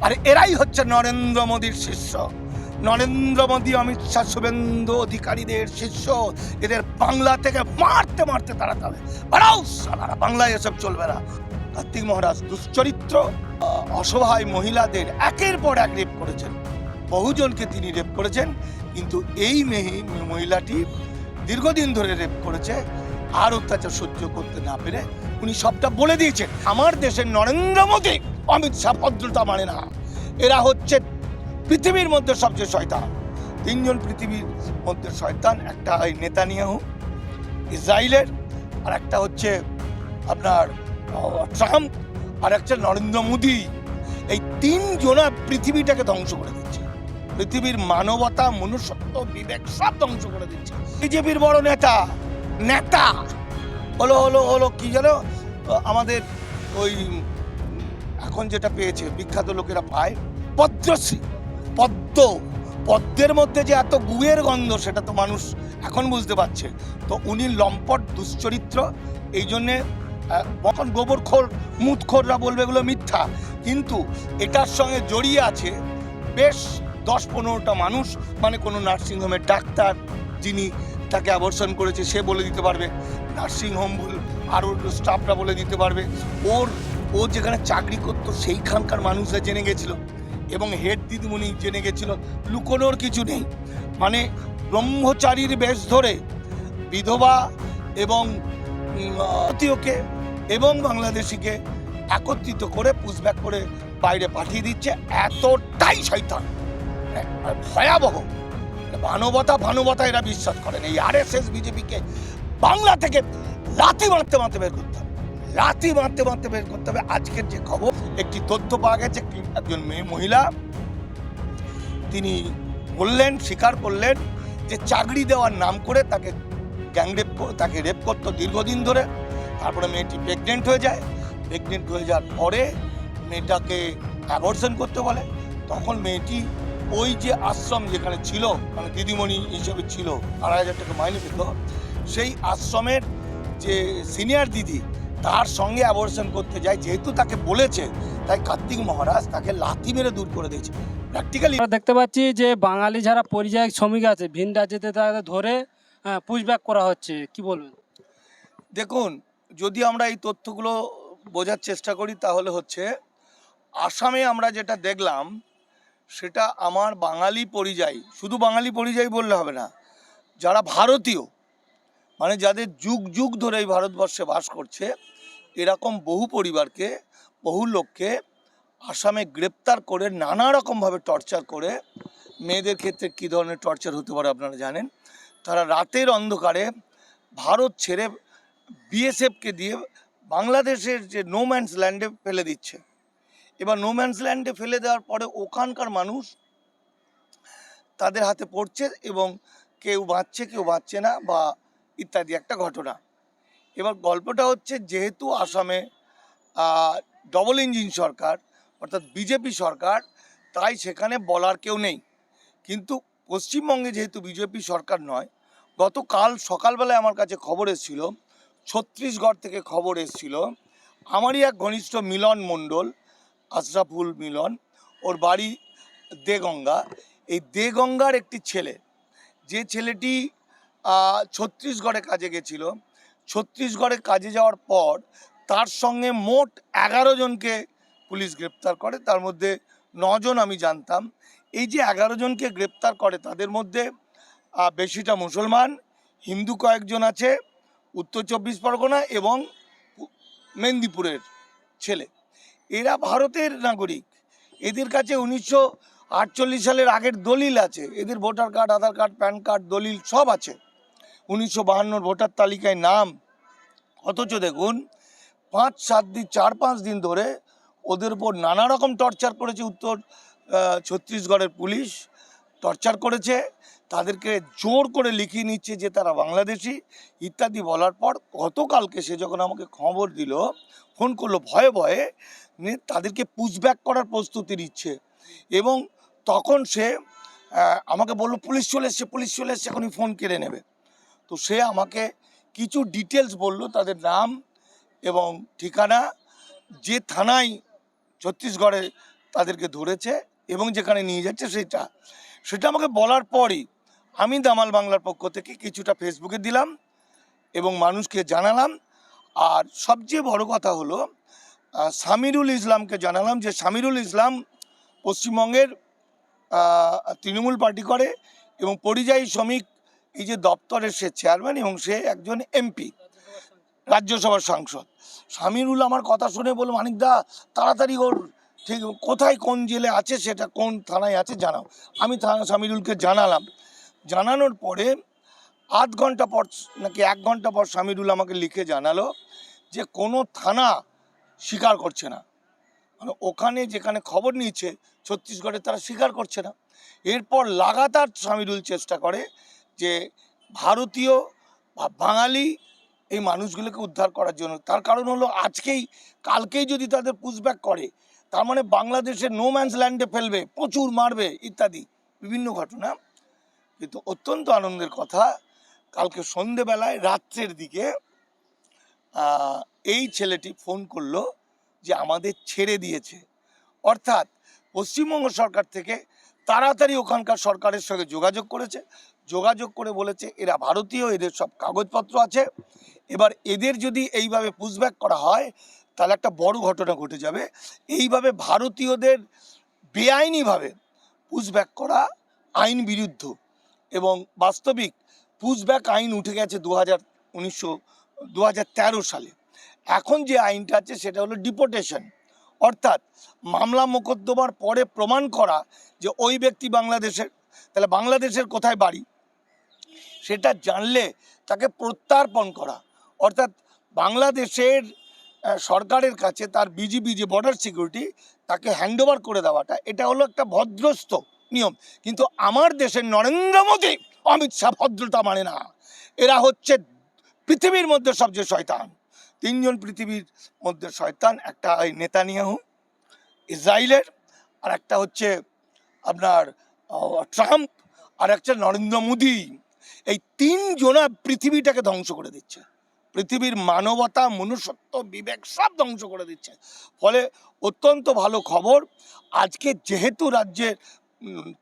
আর এরাই হচ্ছে নরেন্দ্র মোদীর শিষ্য। নরেন্দ্র মোদী, অমিত শাহ, শুভেন্দু অধিকারীদের শিষ্য। এদের বাংলা থেকে মারতে মারতে তাড়াতে হবে বাড়াও বাংলায় এসব চলবে না। কার্তিক মহারাজ দুশ্চরিত্র। অসহায় মহিলাদের একের পর এক রেপ করেছেন। বহুজনকে তিনি রেপ করেছেন, কিন্তু এই মেহি- মহিলাটি দীর্ঘদিন ধরে রেপ করেছে। আর অত্যাচার সহ্য করতে না পেরে উনি সবটা বলে দিয়েছেন। আমার দেশের নরেন্দ্র মোদী অমিত শাহ ভদ্রতা মানে না। এরা হচ্ছে পৃথিবীর মধ্যে সবচেয়ে শয়তান। তিনজন পৃথিবীর মধ্যে শয়তান, একটা হয় নেতানিয়াহু ইসরায়েলের আর একটা হচ্ছে আপনার ট্রাম্প, আর একটা নরেন্দ্র মোদী। এই তিন জনা পৃথিবীটাকে ধ্বংস করে দিচ্ছে। পৃথিবীর মানবতা, মনুষ্যত্ব, বিবেক সব ধ্বংস করে দিচ্ছে। বিজেপির বড় নেতা নেতা, হলো হলো হলো কি জানো আমাদের ওই এখন যেটা পেয়েছে, বিখ্যাত লোকেরা পায় পদ্মশ্রী। পদ্ম, পদ্মের মধ্যে যে এত গুয়ের গন্ধ, সেটা তো মানুষ এখন বুঝতে পারছে। তো উনি লম্পট, দুশ্চরিত্র, এই জন্যে কখন গোবরখোর, মুতখোররা বলবে এগুলো মিথ্যা। কিন্তু এটার সঙ্গে জড়িয়ে আছে বেশ দশ পনেরোটা মানুষ মানে কোনো নার্সিংহোমের ডাক্তার যিনি তাকে অ্যাবর্শন করেছে, সে বলে দিতে পারবে। নার্সিংহোম আরও স্টাফরা বলে দিতে পারবে। ওর ও যেখানে চাকরি করতো, সেইখানকার মানুষরা জেনে গেছিল। এবং হেড দিদিমণি জেনে গেছিল, লুকোনোর কিছু নেই। মানে ব্রহ্মচারীর বেশ ধরে বিধবা এবং ভারতীয়কে এবং বাংলাদেশিকে একত্রিত করে পুষব্যাক করে বাইরে পাঠিয়ে দিচ্ছে। এতটাই শৈতান আর ভয়াবহ। মানবতা ভানবতা এরা বিশ্বাস করেন এই আর এস এস বিজেপিকে বাংলা থেকে লাথি মারতে মারতে বের করতে হবে। লাথি মারতে মারতে বের করতে হবে। আজকের যে খবর, একটি তথ্য পাওয়া গেছে একজন মেয়ে মহিলা, তিনি বললেন, স্বীকার করলেন যে চাকরি দেওয়ার নাম করে তাকে গ্যাংরেপ তাকে রেপ করতো দীর্ঘদিন ধরে। তারপরে মেয়েটি প্রেগনেন্ট হয়ে যায়। প্রেগনেন্ট হয়ে যাওয়ার পরে মেয়েটাকে অ্যাবর্শন করতে বলে। তখন মেয়েটি ওই যে আশ্রম যেখানে ছিল মানে দিদিমণি হিসেবে ছিল, আড়াই হাজার টাকা মাইনে পেত, সেই আশ্রমের যে সিনিয়র দিদি তার সঙ্গে অ্যাবর্শন করতে যায় যেহেতু তাকে বলেছে তাই কার্তিক মহারাজ তাকে লাথি মেরে দূর করে দিয়েছে। প্র্যাকটিক্যালি আমরা দেখতে পাচ্ছি যে বাঙালি যারা পরিযায়ী শ্রমিক আছে ভিন রাজ্যেতে তাদের ধরে পুশব্যাক করা হচ্ছে কি বলবেন? দেখুন যদি আমরা এই তথ্যগুলো বোঝার চেষ্টা করি তাহলে হচ্ছে আসামে আমরা যেটা দেখলাম সেটা আমার বাঙালি পরিযায়ী শুধু বাঙালি পরিযায়ী বললে হবে না যারা ভারতীয় মানে যাদের যুগ যুগ ধরে এই ভারতবর্ষে বাস করছে, এরকম বহু পরিবারকে, বহু লোককে আসামে গ্রেপ্তার করে নানা রকমভাবে টর্চার করে, মেয়েদের ক্ষেত্রে কী ধরনের টর্চার হতে পারে আপনারা জানেন? তারা রাতের অন্ধকারে ভারত ছেড়ে বিএসএফকে দিয়ে বাংলাদেশের যে নো ম্যানস ল্যান্ডে ফেলে দিচ্ছে। এবার নো ম্যানস ল্যান্ডে ফেলে দেওয়ার পরে ওখানকার মানুষ তাদের হাতে পড়ছে এবং কেউ বাঁচছে কেউ বাঁচছে না বা ইত্যাদি, একটা ঘটনা। এবার গল্পটা হচ্ছে যেহেতু আসামে ডবল ইঞ্জিন সরকার, অর্থাৎ বিজেপি সরকার, তাই সেখানে বলার কেউ নেই। কিন্তু পশ্চিমবঙ্গে যেহেতু বিজেপি সরকার নয়, গতকাল সকালবেলায় আমার কাছে খবর এসেছিল, ছত্তিশগড় থেকে খবর এসেছিল, আমারই এক ঘনিষ্ঠ মিলন মণ্ডল, আশরাফুল মিলন, ওর বাড়ি দেগঙ্গা। এই দেগঙ্গার একটি ছেলে, যে ছেলেটি ছত্তিশগড়ে কাজে গেছিল। ছত্তিশগড়ে কাজে যাওয়ার পর তার সঙ্গে মোট এগারো জনকে পুলিশ গ্রেপ্তার করে। তার মধ্যে নজন আমি জানতাম। এই যে এগারো জনকে গ্রেপ্তার করে, তাদের মধ্যে বেশিটা মুসলমান, হিন্দু কয়েকজন আছে, উত্তর চব্বিশ পরগনা এবং মেদিনীপুরের ছেলে। এরা ভারতের নাগরিক। এদের কাছে উনিশশো আটচল্লিশ সালের আগের দলিল আছে। এদের voter card, Aadhaar card, PAN card, দলিল সব আছে। উনিশশো বাহান্নর ভোটার তালিকায় নাম। অথচ দেখুন, পাঁচ, সাত দিন, চার, পাঁচ দিন ধরে ওদের উপর নানা রকম টর্চার করেছে উত্তর ছত্তিশগড়ের পুলিশ। টর্চার করেছে, তাদেরকে জোর করে লিখিয়ে নিচ্ছে যে তারা বাংলাদেশি, ইত্যাদি বলার পর গতকালকে সে যখন আমাকে খবর দিল, ফোন করল ভয়ে ভয়ে তাদেরকে পুশব্যাক করার প্রস্তুতি নিচ্ছে। এবং তখন সে আমাকে বলল, পুলিশ চলে এসছে, পুলিশ চলে এসছে, এখনই ফোন কেড়ে নেবে। তো সে আমাকে কিছু ডিটেলস বলল, তাদের নাম এবং ঠিকানা, যে থানায় ছত্তিশগড়ে তাদেরকে ধরেছে এবং যেখানে নিয়ে যাচ্ছে সেটা। সেটা আমাকে বলার পরই আমি দামাল বাংলার পক্ষ থেকে কিছুটা ফেসবুকে দিলাম এবং মানুষকে জানালাম। আর সবচেয়ে বড় কথা হলো সামিরুল ইসলামকে জানালাম যে সামিরুল ইসলাম পশ্চিমবঙ্গের তৃণমূল পার্টি করে এবং পরিযায়ী শ্রমিক এই যে দপ্তরের সে চেয়ারম্যান এবং সে একজন এমপি রাজ্যসভার সাংসদ। সামিরুল আমার কথা শুনে বলল মানিকদা তাড়াতাড়ি ওর ঠিক কোথায়, কোন জেলে আছে সেটা, কোন থানায় আছে জানাও। আমি থানা সামিরুলকে জানালাম। জানানোর পরে আধ ঘণ্টা পর, নাকি এক ঘণ্টা পর সামিরুল আমাকে লিখে জানালো যে, কোনো থানা স্বীকার করছে না। মানে ওখানে যেখানে খবর নিয়েছে, ছত্তিশগড়ে তারা স্বীকার করছে না। এরপর লাগাতার সামিরুল চেষ্টা করে যে ভারতীয় বা বাঙালি এই মানুষগুলোকে উদ্ধার করার জন্য। তার কারণ হলো আজকেই, কালকেই যদি তাদের পুশব্যাক করে, তার মানে বাংলাদেশের নো ম্যান্স ল্যান্ডে ফেলবে, প্রচুর মারবে, ইত্যাদি, বিভিন্ন ঘটনা। কিন্তু অত্যন্ত আনন্দের কথা, কালকে সন্ধেবেলায় রাত্রের দিকে এই ছেলেটি ফোন করল যে আমাদের ছেড়ে দিয়েছে। অর্থাৎ পশ্চিমবঙ্গ সরকার থেকে তাড়াতাড়ি ওখানকার সরকারের সঙ্গে যোগাযোগ করেছে। যোগাযোগ করে বলেছে, এরা ভারতীয়, এদের সব কাগজপত্র আছে। এবার এদের যদি এইভাবে পুশব্যাক করা হয়, তাহলে একটা বড় ঘটনা ঘটে যাবে। এইভাবে ভারতীয়দের বেআইনিভাবে পুশব্যাক করা আইন বিরুদ্ধ এবং বাস্তবিক পুশব্যাক আইন উঠে গেছে দু হাজার উনিশশো দু সালে। এখন যে আইনটা আছে, সেটা হলো ডিপোটেশন অর্থাৎ মামলা মোকদ্দমার পরে প্রমাণ করা যে ওই ব্যক্তি বাংলাদেশের, তাহলে বাংলাদেশের কোথায় বাড়ি? সেটা জানলে তাকে প্রত্যার্পণ করা। অর্থাৎ বাংলাদেশের সরকারের কাছে তার বিজিবি যে বর্ডার সিকিউরিটি তাকে হ্যান্ডওভার করে দেওয়াটা, এটা হলো একটা ভদ্রস্থ নিয়ম। কিন্তু আমার দেশের নরেন্দ্র মোদী, অমিত শাহ ভদ্রতা মানে না। এরা হচ্ছে পৃথিবীর মধ্যে সবচেয়ে শয়তান। তিনজন পৃথিবীর মধ্যে শয়তান, একটা ওই নেতানিয়াহু, ইসরায়েলের, আর একটা হচ্ছে আপনার ট্রাম্প, আর একটা নরেন্দ্র মোদী। এই তিনজনা পৃথিবীটাকে ধ্বংস করে দিচ্ছে। পৃথিবীর মানবতা, মনুষ্যত্ব, বিবেক সব ধ্বংস করে দিচ্ছে। ফলে অত্যন্ত ভালো খবর, আজকে যেহেতু রাজ্যের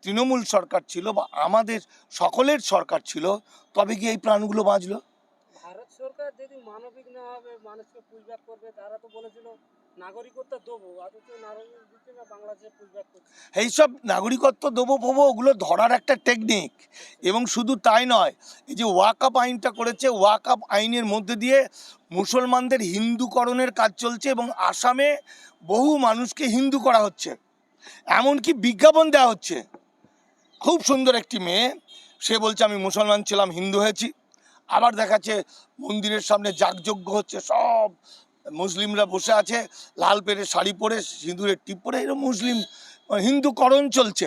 তৃণমূল সরকার ছিল বা আমাদের সকলের সরকার ছিল, তবে কি এই প্রাণগুলো বাঁচলো? ভারত সরকার যদি মানবিক না হবে, মানুষকে করবে, তারা তো বলেছিল এইসব নাগরিকত্ব দেবো ফোবো ওগুলো ধরার একটা টেকনিক এবং শুধু তাই নয়, এই যে ওয়াকআপ আইনটা করেছে, ওয়াকআপ আইনের মধ্যে দিয়ে মুসলমানদের হিন্দুকরণের কাজ চলছে এবং আসামে বহু মানুষকে হিন্দু করা হচ্ছে। এমনকি বিজ্ঞাপন দেওয়া হচ্ছে। খুব সুন্দর একটি মেয়ে, সে বলছে, আমি মুসলমান ছিলাম, হিন্দু হয়েছি। আবার দেখাচ্ছে, মন্দিরের সামনে যাগযজ্ঞ হচ্ছে, সব মুসলিমরা বসে আছে, লাল পেরে শাড়ি পরে, সিঁদুরের টিপ পরে এরকম মুসলিম হিন্দুকরণ চলছে।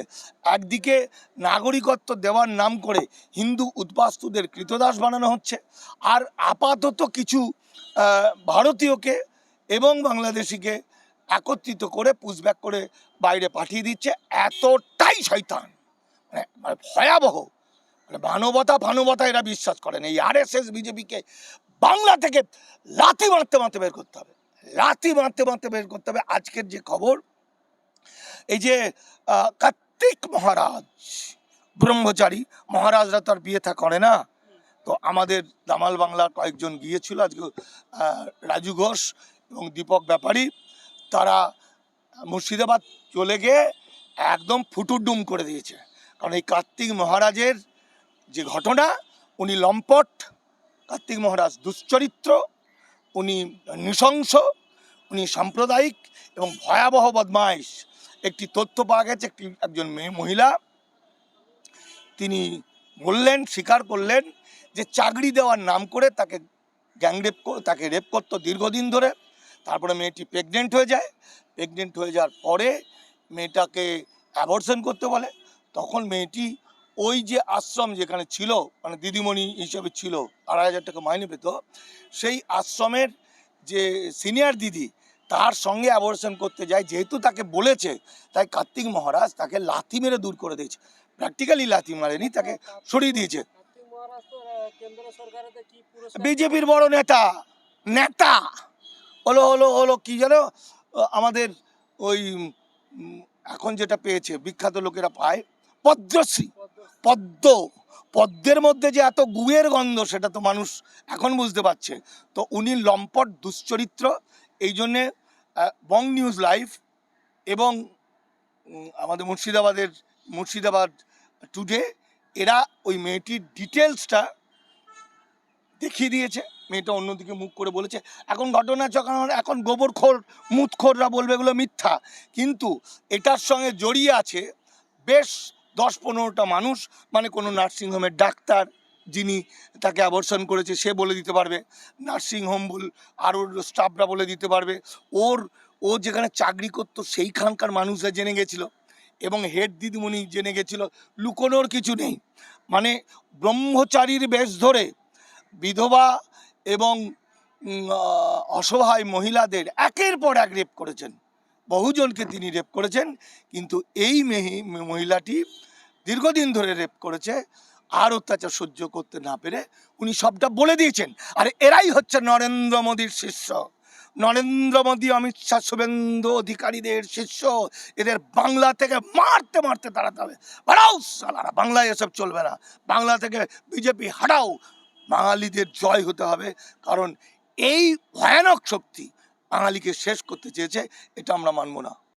একদিকে নাগরিকত্ব দেওয়ার নাম করে হিন্দু উদ্বাস্তুদের কৃতদাস বানানো হচ্ছে, আর আপাতত কিছু ভারতীয়কে এবং বাংলাদেশিকে একত্রিত করে পুষব্যাক করে বাইরে পাঠিয়ে দিচ্ছে। এতটাই শয়তান। মানে মানে ভয়াবহ। মানে মানবতা মানবতা এরা বিশ্বাস করেন। এই আর এস এস বিজেপিকে বাংলা থেকে লাথি মারতে মারতে বের করতে হবে। লাথি মারতে মারতে বের করতে হবে। আজকের যে খবর, এই যে কার্তিক মহারাজ, ব্রহ্মচারী, মহারাজরা তো আর বিয়ে থা করে না। তো আমাদের দামাল বাংলার কয়েকজন গিয়েছিল আজকে রাজু ঘোষ এবং দীপক ব্যাপারী। তারা মুর্শিদাবাদ চলে গিয়ে একদম ফুটুডুম করে দিয়েছে। কারণ এই কার্তিক মহারাজের যে ঘটনা, উনি লম্পট কার্তিক মহারাজ দুশ্চরিত্র, উনি নৃশংস, উনি সাম্প্রদায়িক এবং ভয়াবহ বদমাইশ। একটি তথ্য পাওয়া গেছে, একটি, একজন মেয়ে মহিলা। তিনি বললেন, স্বীকার করলেন যে চাকরি দেওয়ার নাম করে তাকে গ্যাংরেপ তাকে রেপ করতো দীর্ঘদিন ধরে। তারপরে মেয়েটি প্রেগনেন্ট হয়ে যায়। প্রেগনেন্ট হয়ে যাওয়ার পরে মেয়েটাকে অ্যাবর্শন করতে বলে। তখন মেয়েটি ওই যে আশ্রম যেখানে ছিল মানে দিদিমণি হিসেবে ছিল, আড়াই হাজার টাকা মাইনে পেত, সেই আশ্রমের যে সিনিয়র দিদি, তার সঙ্গে অ্যাবর্শন করতে যায়, যেহেতু তাকে বলেছে, তাই কার্তিক মহারাজ তাকে লাথি মেরে দূর করে দিয়েছে। প্র্যাকটিক্যালি লাথি মারেনি, তাকে সরিয়ে দিয়েছে। বিজেপির বড় নেতা নেতা, হলো হলো হলো কি যেন, আমাদের ওই এখন যেটা পেয়েছে, বিখ্যাত লোকেরা পায়, পদ্মশ্রী। পদ্ম। পদ্ম পদ্মের মধ্যে যে এত গুয়ের গন্ধ, সেটা তো মানুষ এখন বুঝতে পারছে। তো উনি লম্পট, দুশ্চরিত্র, এই জন্যে বং নিউজ লাইভ এবং আমাদের মুর্শিদাবাদের, মুর্শিদাবাদ টুডে এরা ওই মেয়েটির ডিটেলসটা দেখিয়ে দিয়েছে। মেয়েটা অন্যদিকে মুখ করে বলেছে, এখন ঘটনা যখন এখন গোবরখোর, মুতখোররা বলবে এগুলো মিথ্যা। কিন্তু এটার সঙ্গে জড়িয়ে আছে বেশ দশ পনেরোটা মানুষ মানে কোনো নার্সিংহোমের ডাক্তার যিনি তাকে অ্যাবর্শন করেছে, সে বলে দিতে পারবে। নার্সিংহোম বল, আর ওর স্টাফরা বলে দিতে পারবে। ওর, ও যেখানে চাকরি করতো, সেইখানকার মানুষরা জেনে গেছিল। এবং হেড দিদিমণি জেনে গেছিল, লুকোনোর কিছু নেই। মানে ব্রহ্মচারীর বেশ ধরে বিধবা এবং অসহায় মহিলাদের একের পর এক রেপ করেছেন। বহুজনকে তিনি রেপ করেছেন, কিন্তু এই মেহি- মহিলাটি দীর্ঘদিন ধরে রেপ করেছে, আর অত্যাচার সহ্য করতে না পেরে উনি সবটা বলে দিয়েছেন। আর এরাই হচ্ছে নরেন্দ্র মোদীর শিষ্য। নরেন্দ্র মোদী, অমিত শাহ, শুভেন্দু অধিকারীদের শিষ্য। এদের বাংলা থেকে মারতে মারতে তাড়াতে হবে। বাড়াও সালারা, বাংলায় এসব চলবে না। বাংলা থেকে বিজেপি হাটাও বাঙালিদের জয় হতে হবে, কারণ এই ভয়ানক শক্তি বাঙালিকে শেষ করতে চেয়েছে এটা আমরা মানব না।